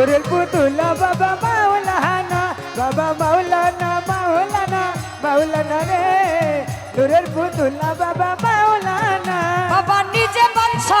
নুরের পুতুলা, বাবা মাওলানা বাবা মাওলানা মাওলানা মাওলানা রে। নুরের পুতুলা, বাবা মাওলানা। বাবা নিজে বাদশা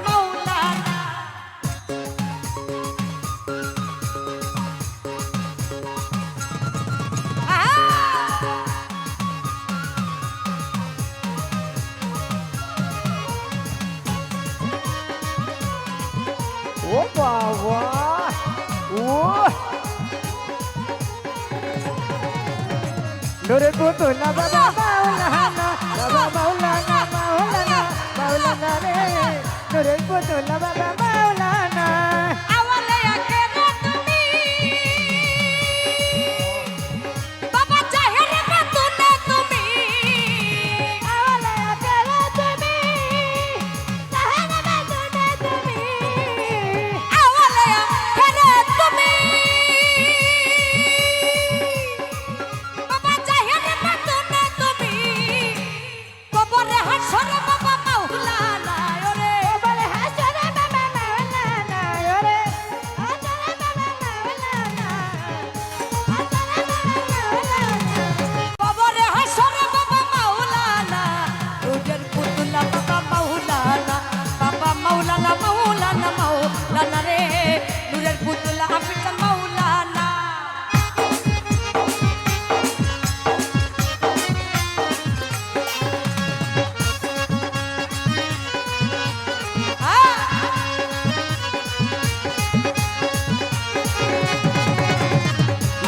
ও বাবা ও নুরের পুতুলা বাবা মাওলানা বাবা মাওলানা মাওলানা মাওলানা রে নুরের পুতুলা বাবা মাওলানা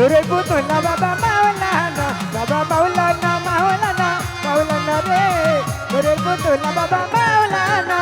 নুরের পুতুলা বাবা মাওলানা বাবা মাওলানা মাওলানা মাওলানা রে নুরের পুতুলা বাবা মাওলানা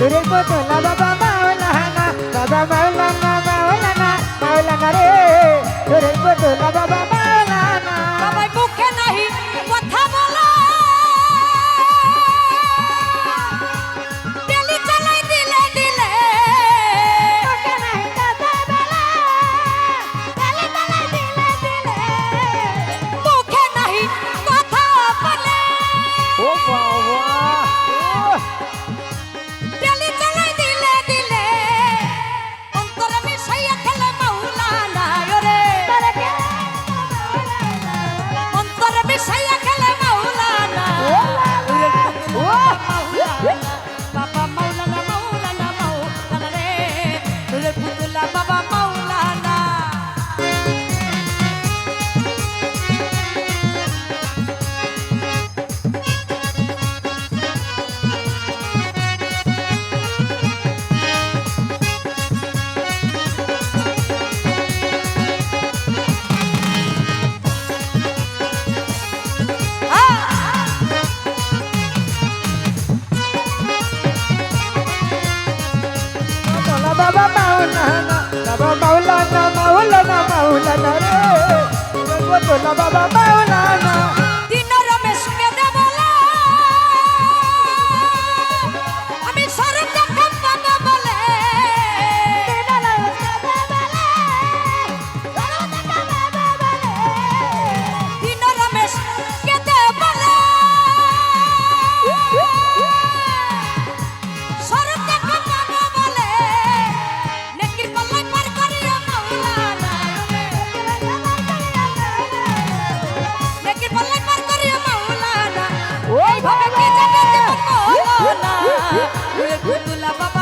Eres foto, la baba. बदला बाबा বাবা মাওলানা মাওলানা মাওলানা রে। তোলা বাবা মাওলানা। Love.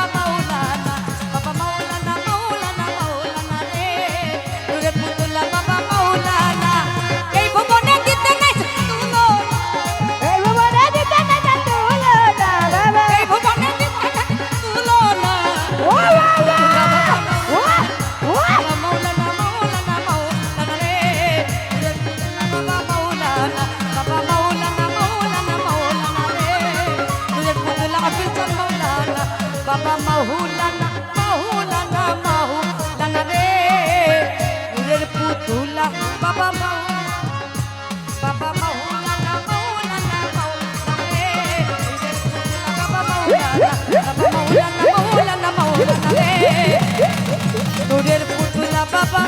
ফুলের পুতুলা বাবা।